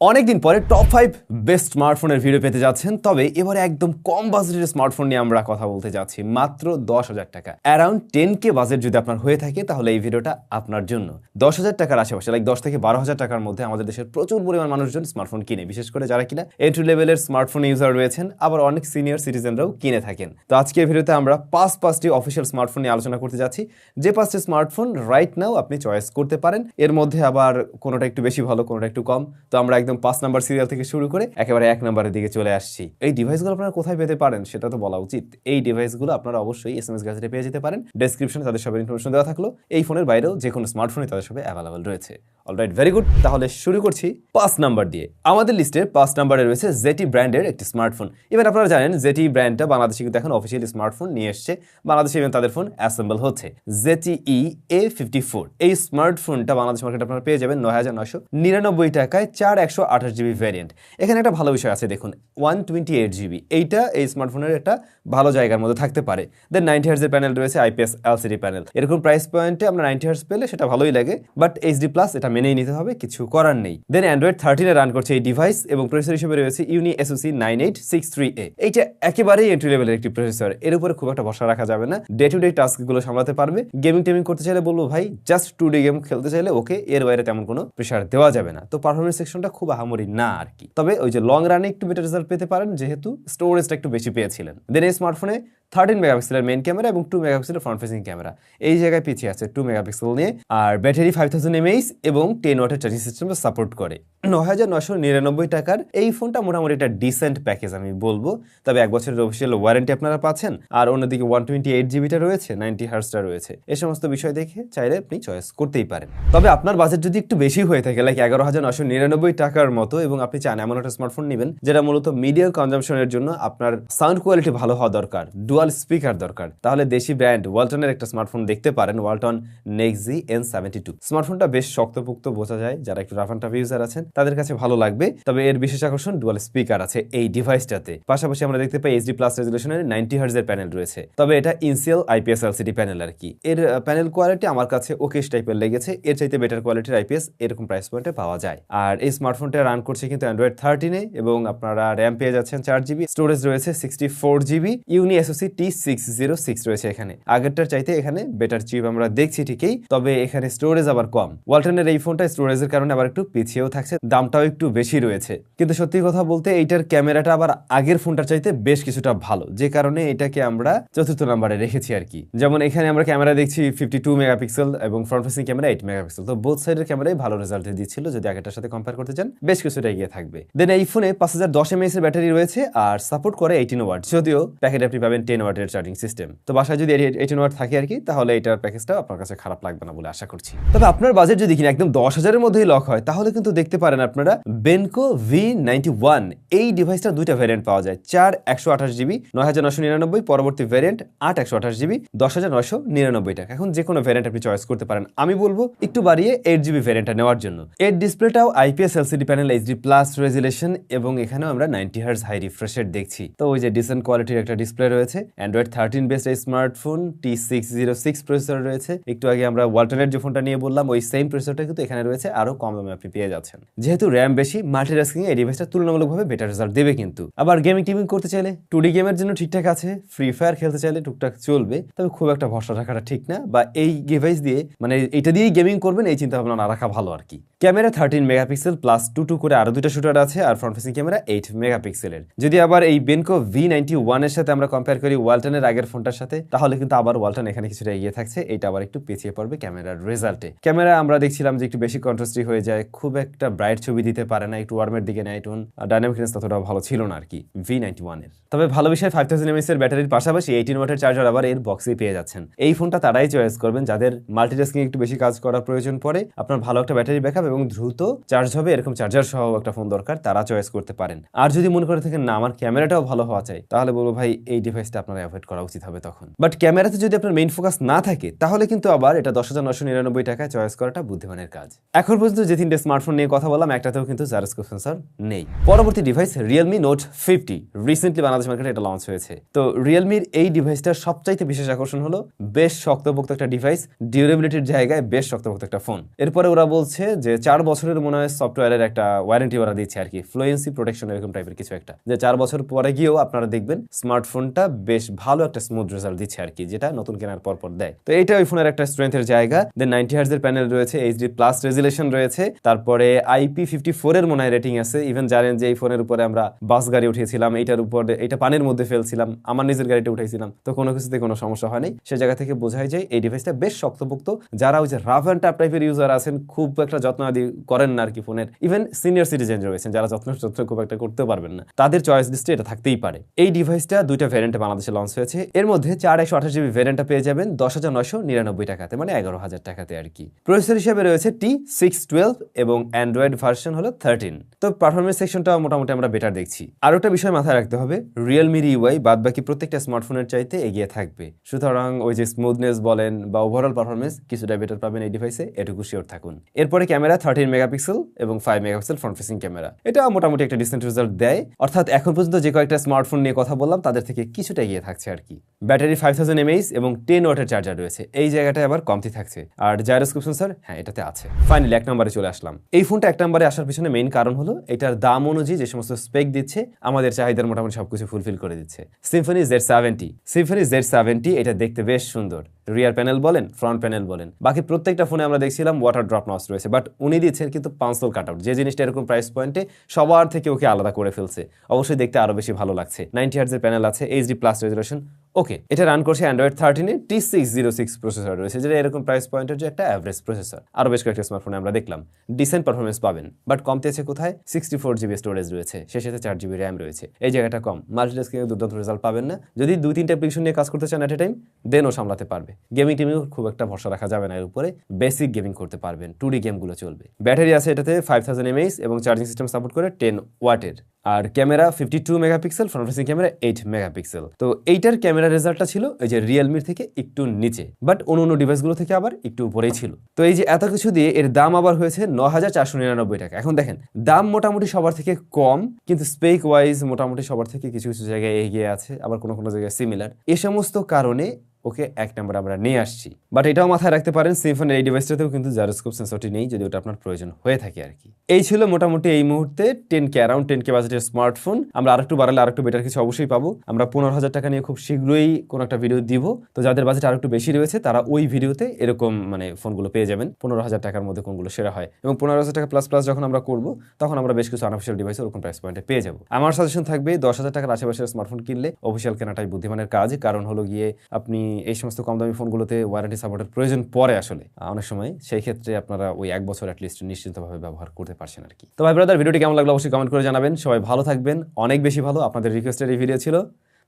অনেকদিন পরে top five best স্মার্টফোনের ভিডিও পেতে যাচ্ছেন, তবে এবারে একদম কম বাজেটের স্মার্টফোন নিয়ে আমরা কথা বলতে যাচ্ছি, মাত্র দশ হাজার টাকা। অ্যারাউন্ড টেন কে বাজেট যদি আপনার হয়ে থাকে, তাহলে এই ভিডিওটা আপনার জন্য। দশ হাজার টাকার আশেপাশে লাইক দশ থেকে বারো হাজার টাকার মধ্যে আমাদের দেশের প্রচুর পরিমাণ মানুষজন স্মার্টফোন কিনে, বিশেষ করে যারা কিনা এন্ট্রি লেভেলের স্মার্টফোন ইউজার রয়েছেন, আবার অনেক সিনিয়র সিটিজেনরাও কিনে থাকেন। তো আজকের ভিডিওতে আমরা পাঁচ পাঁচটি অফিসিয়াল স্মার্টফোন নিয়ে আলোচনা করতে যাচ্ছি। যে পাঁচটি স্মার্টফোন রাইট নাও আপনি চয়েস করতে পারেন, এর মধ্যে আবার কোনোটা একটু বেশি ভালো, কোনোটা একটু কম। তো আমরা একদম পাঁচ নাম্বার সিরিয়াল থেকে শুরু করে একেবারে এক নাম্বারের দিকে চলে আসছি। এই ডিভাইসগুলো আপনারা কোথায় পেতে পারেন সেটা তো বলা উচিত। এই ডিভাইসগুলো আপনারা অবশ্যই এস এম এস গ্যাজেটে পেয়ে যেতে পারেন। ডেসক্রিপশনে তাদের সবের ইনফরমেশন দেওয়া থাকল। এই ফোনের বাইরেও যে কোনো স্মার্টফোনই তাদের সবে অ্যাভেলেবল রয়েছে। অলরাইট ভেরি গুড তাহলে শুরু করছি পাঁচ নাম্বার দিয়ে। আমাদের লিস্টে পাঁচ নাম্বারে রয়েছে জেটি ব্র্যান্ডের একটি স্মার্টফোন এবার আপনারা জানেন জেটি ব্র্যান্ডটা বাংলাদেশে কিন্তু এখন অফিসিয়ালি স্মার্টফোন নিয়ে এসছে। বাংলাদেশে even তাদের ফোন অ্যাসেম্বল হচ্ছে। Jetty E A fifty four এই স্মার্টফোনটা বাংলাদেশ মার্কেটে আপনারা পেয়ে যাবেন নয় হাজার নয়শো নিরানব্বই টাকায় চার একশো আঠাশ জিবি ভ্যারিয়েন্ট এখানে একটা ভালো বিষয় আছে, দেখুন ওয়ান টোয়েন্টি এইট জিবি। এইটা এই স্মার্টফোনের একটা ভালো জায়গার মধ্যে থাকতে পারে। দেন নাইনটি হার্সের প্যানেল রয়েছে আইপিএস এলসিডি প্যানেল এরকম প্রাইস পয়েন্টে আমরা নাইনটি হার্স পেলে সেটা ভালোই লাগে বাট এইচডি প্লাস এটা মেনেই নিতে হবে, কিছু করার নেই। দেন অ্যান্ড্রয়েড থার্টিনে রান করছে এই ডিভাইস এবং প্রসেসর হিসেবে রয়েছে Unisoc nine eight six three A এইটা একেবারেই এন্ট্রি লেভেলের একটি প্রসেসর এর উপরে খুব একটা ভরসা রাখা যাবে না। ডে টু ডে টাস্কগুলো সামলাতে পারবে। গেমিং টেমিং করতে চাইলে বলব, ভাই জাস্ট টু ডে গেম খেলতে চাইলে ওকে, এর বাইরে তেমন কোনো প্রেশার দেওয়া যাবে না। তো পারফরমেন্স সেকশনটা খুব আহামরি না আর কি। তবে ওই যে লং রানে একটু বেটার রেজাল্ট পেতে পারেন, যেহেতু স্টোরেজটা একটু বেশি পেয়েছিলেন। দেন এই স্মার্টফোনে থার্টিন মেগাপিক্সেলের মেন ক্যামেরা এবং টু মেগাপিক্সেলের ফ্রন্ট ফেসিং ক্যামেরা এই জায়গায় পিছিয়ে আছে টু মেগাপিক্সেল নিয়ে, আর ব্যাটারি ফাইভ থাউজেন্ড এমএইচ এবং টেন ওয়াটের চার্জিং সিস্টেম সাপোর্ট করে। নয় হাজার নশো নিরানব্বই টাকার এই ফোনটা মোটামুটি একটা ডিসেন্ট প্যাকেজ আমি বলব। তবে এক বছরের অফিসিয়াল ওয়ারেন্টি আপনারা পাচ্ছেন, আর অন্যদিকে ওয়ান টোয়েন্টি এইট জিবিটা রয়েছে নাইনটি হার্সটা রয়েছে। এই সমস্ত বিষয় দেখে চাইলে আপনি চয়েস করতেই পারেন। তবে আপনার বাজেট যদি একটু বেশি হয়ে থাকে লাইক এগারো হাজার নশো নিরানব্বই টাকার মতো এবং আপনি চান এমন একটা স্মার্টফোন নেবেন, যেটা মূলত মিডিয়া কনজামশনের জন্য আপনার সাউন্ড কোয়ালিটি ভালো হওয়া দরকার। ডুয়াল স্পিকার দরকার। তাহলে দেশি ব্র্যান্ড ওয়ালটনের একটা স্মার্টফোন দেখতে পারেন, Walton Nexg N seventy two. স্মার্টফোনটা বেশ শক্তপুক্ত বোঝা যায়, যারা একটু রাফ টাফ ইউজার আছেন, তাদের কাছে ভালো লাগবে। তবে এর বিশেষ আকর্ষণ ডুয়াল স্পিকার আছে এই ডিভাইসটাতে পাশাপাশি আমরা দেখতে পাই এইচডি প্লাস রেজলিউশনের নাইনটি হার্জের প্যানেল রয়েছে। তবে এটা ইনসিএল আইপিএস এলসিডি প্যানেল আর কি। এর প্যানেল কোয়ালিটি আমার কাছে ওকেশ টাইপের লেগেছে। এর চাইতে বেটার কোয়ালিটির আইপিএস এরকম প্রাইস পয়েন্টে পাওয়া যায়। আর এই স্মার্টফোনটা রান করছে কিন্তু অ্যান্ড্রয়েড থার্টিনে এবং আপনারা র্যাম পেয়ে যাচ্ছেন চার জিবি স্টোরেজ রয়েছে সিক্সটি ফোর জিবি ইউনি টি সিক্স রয়েছে এখানে। আগেরটার চাইতে এখানে বেটার চিপ আমরা দেখছি ঠিকই, তবে এখানে স্টোরেজ আবার কম। ওয়ালটনের এই ফোনটা স্টোরেজের কারণে আবার একটু পিছিয়েও থাকছে, দামটাও একটু বেশি রয়েছে। কিন্তু সত্যি কথা বলতে এইটার ক্যামেরাটা আবার আগের ফোনটার চাইতে বেশ কিছুটা ভালো, যে কারণে এটাকে আমরা চতুর্থ নাম্বারে রেখেছি আর কি। যেমন এখানে আমরা ক্যামেরা দেখছি ফিফটি টু মেগাপিক্সেল এবং front facing camera eight megapixel তো বোথ সাইডের ক্যামেরাই ভালো রেজাল্ট দিচ্ছিল, যদি আগেরটার সাথে কম্পেয়ার করতে চান, বেশ কিছুটা এগিয়ে থাকবে। দেন এই ফোনে পাঁচ হাজার দশ এমএস এর ব্যাটারি রয়েছে আর সাপোর্ট করে এইটিন ওয়াট যদিও প্যাকেটে আপনি পাবেন টেন ওয়াটের চার্জিং সিস্টেম তো বাসায় যদি এইটিন ওয়াট থাকে আর কি, তাহলে এটার প্যাকেজটা আপনার কাছে খারাপ লাগবে না বলে আশা করছি। তবে আপনার বাজেট যদি কিনা একদম দশ হাজারের মধ্যেই লক হয়, তাহলে কিন্তু দেখতে পারেন আপনারা বেনকো ভি নাইনটি ওয়ান এই ডিভাইসটার দুইটা ভ্যারিয়েন্ট পাওয়া যায়। চার একশো আঠাশ জিবি, নয় হাজার নশো নিরানব্বই, পরবর্তী ভ্যারিয়েন্ট আট একশো আঠাশ জিবি, দশ হাজার নয়শো নিরানব্বই টাকা। এখন যে কোনো ভ্যারিয়েন্ট আপনি চয়েস করতে পারেন। আমি বলব একটু বাড়িয়ে এইট জিবি ভ্যারিয়েন্টটা নেওয়ার জন্য। এর ডিসপ্লেটাও IPS LCD panel HD plus resolution এবং এখানেও আমরা নাইনটি হার্স হাই রিফ্রেশের দেখছি। তো ওই যে ডিসেন্ট কোয়ালিটির একটা ডিসপ্লে রয়েছে। অ্যান্ড্রয়েড থার্টিন বেসড এই smartphone T six zero six processor রয়েছে। একটু আগে আমরা ওয়ালটনের যে ফোনটা নিয়ে বললাম, ওই সেম প্রসেসরটা কিন্তু এখানে রয়েছে, আরও কম দামে আপনি পেয়ে যাচ্ছেন। যেহেতু র্যাম বেশি মাল্টিটাস্কিং এই ডিভাইসটা তুলনামূলকভাবে বেটার রেজাল্ট দেবে কিন্তু। আবার গেমিং টিমিং করতে চাইলে টু ডি গেমের জন্য ঠিকঠাক আছে ফ্রি ফায়ার খেলতে চাইলে টুকটাক চলবে, তবে খুব একটা ভরসা রাখাটা ঠিক না, বা এই ডিভাইস দিয়ে মানে এটা দিয়েই গেমিং করবেন, এই চিন্তা ভাবনা না রাখা ভালো আর কি। Camera thirteen megapixel plus two two করে আরও দুটো শুটার আছে, আর ফ্রন্ট ফেসিং ক্যামেরা এইট মেগাপিক্সেলের যদি আবার এই বেনকো ভি নাইনটি ওয়ানের সাথে আমরা কম্পেয়ার করি ওয়ালটনের আগের ফোনটার সাথে, তাহলে কিন্তু আবার ওয়ালটন এখানে কিছুটা এগিয়ে থাকছে। এটা আবার একটু পিছিয়ে পড়বে ক্যামেরার রেজাল্টে। ক্যামেরা আমরা দেখছিলাম যে একটু বেশি কন্ট্রাস্টি হয়ে যায়, খুব একটা ব্রাইট ছবি দিতে পারে না, একটু ওয়ার্মের দিকে নেয় টোন ডাইনামিক রেঞ্জ ততটা ভালো ছিল না আর কি ভি নাইনটি ওয়ানের তবে ভালো বিষয় ফাইভ থাউজেন্ড এমএস এর ব্যাটারির পাশাপাশি এইটিন ওয়াটের চার্জার আবার এর বক্সে পেয়ে যাচ্ছেন। এই ফোনটা তারাই চয়েস করবেন, যাদের মাল্টিটাস্কিং একটু বেশি কাজ করার প্রয়োজন পড়ে, আপনার ভালো একটা ব্যাটারি ব্যাকআপ এবং দ্রুত চার্জ হবে, এরকম চার্জার সহ একটা ফোন দরকার, তারা চয়েস করতে পারেন। আর যদি মনে করে থাকেন, না, আমার ক্যামেরাটাও ভালো হওয়া চাই, তাহলে বলব, ভাই, এই ডিভাইসটা আপনার অ্যাভয়েড করা উচিত হবে তখন। বাট ক্যামেরাতে যদি আপনার মেইন ফোকাস না থাকে, তাহলে কিন্তু আবার এটা দশ হাজার নশো নিরানব্বই টাকায় চয়েস করাটা বুদ্ধিমানের কাজ। এখন পর্যন্ত যে তিনটে স্মার্টফোন নিয়ে কথা বললাম, একটাতেও কিন্তু জারোস্কোপ সেন্সর নেই। পরবর্তী device Realme Note fifty recently Bangladesh মার্কেটে এটা লঞ্চ হয়েছে। তো রিয়েলমির এই ডিভাইসটার সবচাইতে বিশেষ আকর্ষণ হলো, বেশ শক্তপোক্ত একটা ডিভাইস ডিউরেবিলিটির জায়গায় বেশ শক্তপোক্ত একটা ফোন এরপরে ওরা বলছে যে চার বছরের মনে হয় সফটওয়্যারের একটা ওয়ারেন্টি ওরা দিচ্ছে আর কি ফ্লুয়েন্সি প্রোটেকশন এরকম টাইপের কিছু একটা। যে চার বছর পরে গিয়েও আপনারা দেখবেন স্মার্টফোনটা বেশ ভালো একটা স্মুথ রেজাল্ট দিচ্ছে আর কি, যেটা নতুন কেনার পর পর দেয়। তো এটা ওই ফোনের একটা স্ট্রেংথের জায়গা। দেন নাইনটি হার্জের প্যানেল রয়েছে এইচডি প্লাস রেজুলেশন রয়েছে। তারপরে আইপি ফিফটি ফোর এর মনে হয় রেটিং আছে। ইভেন জানেন যে এই ফোনের উপরে আমরা বাস গাড়ি উঠিয়েছিলাম, এইটার উপরে এটা পানির মধ্যে ফেলছিলাম, আমার নিজের গাড়িটা উঠাইছিলাম। তো কোনো কিছুতে কোনো সমস্যা হয়নি। সে জায়গা থেকে বোঝাই যায় এই ডিভাইসটা বেশ শক্তপোক্ত। যারা ওই যে রাফ অ্যান্ড টাপ টাইপের ইউজার আছেন, খুব একটা যত্ন আদি করেন না আর কি ফোনের ইভেন সিনিয়র সিটিজেন রয়েছেন, যারা যত্ন যত্ন খুব একটা করতে পারবেন না। তাদের চয়েস লিস্টে এটা থাকতেই পারে। এই ডিভাইসটা দুইটা ভ্যারিয়েন্টে বাংলাদেশে লঞ্চ হয়েছে। এর মধ্যে চার একশো আঠাশ জিবি ভ্যারিয়েন্টটা পেয়ে যাবেন, দশ হাজার নয়শো নিরানব্বই টাকাতে মানে এগারো হাজার টাকাতে আর কি। প্রসেসর হিসেবে রয়েছে টি সিক্স টুয়েলভ এবং অ্যান্ড্রয়েড ভার্সন হলো থার্টিন তো পারফরমেন্স সেকশনটা মোটামুটি আমরা বেটার দেখছি। আর একটা বিষয় মাথায় রাখতে হবে রিয়েলমির ইউআই বাদ বাকি প্রত্যেকটা স্মার্টফোনের চাইতে এগিয়ে থাকবে। সুতরাং ওই যে স্মুথনেস বলেন বা ওভারঅল পারফরমেন্স কিছুটা বেটার পাবেন এই ডিভাইসে এটুকু শিওর থাকুন। এরপরে ক্যামেরা থার্টিন মেগাপিক্সেল এবং five megapixel front facing camera এটা মোটামুটি একটা ডিসেন্ট রেজাল্ট দেয়। অর্থাৎ এখন পর্যন্ত যে কয়েকটা স্মার্টফোন নিয়ে কথা বললাম, তাদের থেকে কিছুটা এগিয়ে থাকছে আর কি। ব্যাটারি ফাইভ থাউজেন্ড এমএইচ এবং টেন ওয়াটের চার্জার রয়েছে। এই জায়গাটায় আবার কমতি থাকছে। আর জাইরোস্কোপ সেন্সর হ্যাঁ এটাতে আছে। ফাইনালি এক নম্বরে চলে আসলাম। এই ফোনটা এক নম্বরে আসার পিছনে মেইন কারণ হলো, এটার দাম অনুযায়ী যে সমস্ত স্পেক দিচ্ছে, আমাদের চাহিদার মোটামুটি সবকিছু ফুলফিল করে দিচ্ছে। Symphony Z seventy Symphony Z seventy এটা দেখতে বেশ সুন্দর। রিয়ার প্যানেল বলেন ফ্রন্ট প্যানেল বলেন। বাকি প্রত্যেকটা ফোনে আমরা দেখছিলাম ওয়াটার ড্রপ নস রয়েছে বাট উনি দিচ্ছেন কিন্তু পাঁচল কাট আউট যে জিনিসটা এরকম প্রাইস পয়েন্টে সবার থেকে ওকে আলাদা করে ফেলছে। অবশ্যই দেখতে আরও বেশি ভালো লাগছে। নাইনটি হার্জের প্যানেল আছে এইচডি প্লাস রেজুলেশন ওকে এটা রান করছে Android থার্টিনে T six zero six processor রয়েছে, যেটা এরকম প্রাইস পয়েন্টের যে একটা অ্যাভারেজ প্রসেসর আরও বেশ কয়েকটা স্মার্টফোনে আমরা দেখলাম। ডিসেন্ট পারফরমেন্স পাবেন বাট কমতে আছে কোথায়? সিক্সটি ফোর জিবি স্টোরেজ রয়েছে, সে সাথে চার জিবি র্যাম রয়েছে। এই জায়গাটা কম মাল্টিটাস্কিং দুর্দান্ত রেজাল্ট পাবেন না। যদি দুই, তিনটা অ্যাপ্লিকেশন নিয়ে কাজ করতে চান এট এ টাইম দেনও সামলাতে পারবে। গেমিং টিমেও খুব একটা ভরসা রাখা যাবে না এর উপরে বেসিক গেমিং করতে পারবেন টু ডি গেমগুলো চলবে। ব্যাটারি আছে এটাতে ফাইভ থাউজেন্ড এমএইচ এবং চার্জিং সিস্টেম সাপোর্ট করে টেন ওয়াটের আর camera fifty two megapixel front facing camera eight megapixel. তো এইটার ক্যামেরা রেজাল্টটা ছিল এই যে রিয়েলমির থেকে একটু নিচে বাট অন্য অন্য ডিভাইসগুলো থেকে আবার একটু উপরেই ছিল। তো এই যে এত কিছু দিয়ে এর দাম আবার হয়েছে ন হাজার চারশো নিরানব্বই টাকা। এখন দেখেন, দাম মোটামুটি সবার থেকে কম, কিন্তু স্পেক ওয়াইজ মোটামুটি সবার থেকে কিছু কিছু জায়গায় এগিয়ে আছে, আবার কোনো কোনো জায়গায় সিমিলার এ সমস্ত কারণে ওকে, এক নাম্বার আমরা নিয়ে আসছি। বাট এটাও মাথায় রাখতে পারেন সিমফোনের এই ডিভাইসটাতেও কিন্তু জারোস্কোপ সেন্সরটি নেই, যদি ওটা আপনার প্রয়োজন হয়ে থাকে আর কি। এই ছিল মোটামুটি এই মুহূর্তে ten K around ten K বাজেটের স্মার্টফোন আমরা আরেকটু বাড়ালে আরেকটু বেটার কিছু অবশ্যই পাবো। আমরা পনেরো হাজার টাকা নিয়ে খুব শীঘ্রই কোনো একটা ভিডিও দিব। তো যাদের বাজেট আরেকটু বেশি রয়েছে, তারা ওই ভিডিওতে এরকম মানে ফোনগুলো পেয়ে যাবেন। পনেরো হাজার টাকার মধ্যে কোনগুলো সেরা হয়। এবং পনেরো হাজার টাকা প্লাস প্লাস যখন আমরা করব, তখন আমরা বেশ কিছু আনঅফিসিয়াল ডিভাইস ওরকম প্রাইস পয়েন্টে পেয়ে যাব। আমার সাজেশন থাকবে, দশ হাজার টাকার আশেপাশের স্মার্টফোন কিনলে অফিসিয়াল কেনাটাই বুদ্ধিমানের কাজ। কারণ হলো গিয়ে আপনি এই সমস্ত কম দামি ফোনগুলোতে ওয়ারেন্টি সাপোর্টের প্রয়োজন পড়ে আসলে। অনেক সময় সেই ক্ষেত্রে আপনারা ওই এক বছর অ্যাটলিস্ট নিশ্চিন্তভাবে ব্যবহার করতে পারছেন আর কি। তো ভাই ব্রাদার ভিডিওটি কেমন লাগল অবশ্যই কমেন্ট করে জানাবেন। সবাই ভালো থাকবেন, অনেক বেশি ভালো। আপনাদের রিকোয়েস্টের এই ভিডিও ছিল।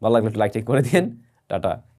ভালো লাগলে একটু লাইক টেক করে দিন টাটা।